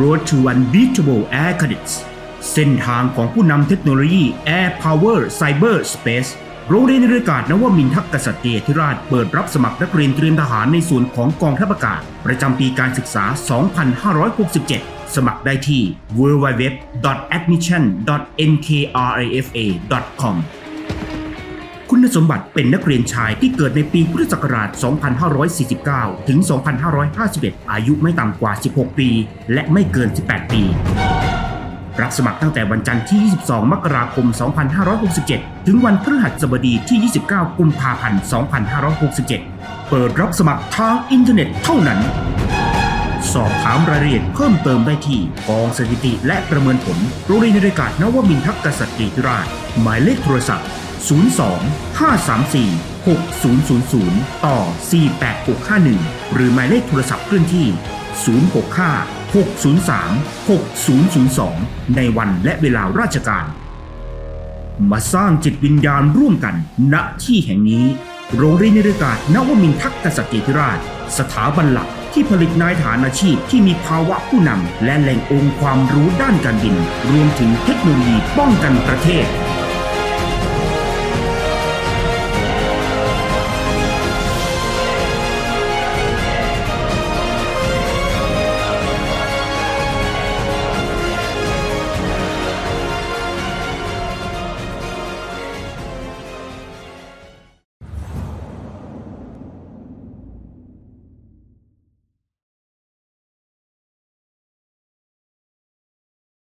Road to Unbeatable Air Cadets เส้นทางของผู้นำเทคโนโลยี Air Power Cyber Space โรงเรียนในเรือกาศนวมินทกษัตริยาธิราชเปิดรับสมัครนักเรียนเตรียมทหารในส่วนของกองทัพอากาศ ประจำปีการศึกษา 2567 สมัครได้ที่ www.admission.nkrafa.com คุณสมบัติเป็นนักเรียนชายที่เกิดในปีพุทธศักราช 2549 ถึง 2551 อายุไม่ต่ำกว่า 16 ปี และไม่เกิน 18 ปี รับสมัครตั้งแต่วันจันทร์ที่ 22 มกราคม 2567 ถึงวันพฤหัสบดีที่ 29 กุมภาพันธ์ 2567 เปิดรับสมัครทางอินเทอร์เน็ตเท่านั้นสอบถามรายละเอียดเพิ่มเติมได้ที่กองสถิติและประเมินผลโรงเรียนนรายการนวมินทกษัตริยราช หมายเลขโทรศัพท์ 02 534 6000 ต่อ 48651 หรือหมายเลขโทรศัพท์เคลื่อนที่ 065 603 6002 ในวันและเวลาราชการ มาสร้างจิตวิญญาณร่วมกันณที่แห่งนี้ โรงเรียนในเรืออากาศนวมินทักษัตริยราช สถาบันหลักที่ผลิตนายฐานอาชีพที่มีภาวะผู้นำและแหล่งองค์ความรู้ด้านการบิน รวมถึงเทคโนโลยีป้องกันประเทศ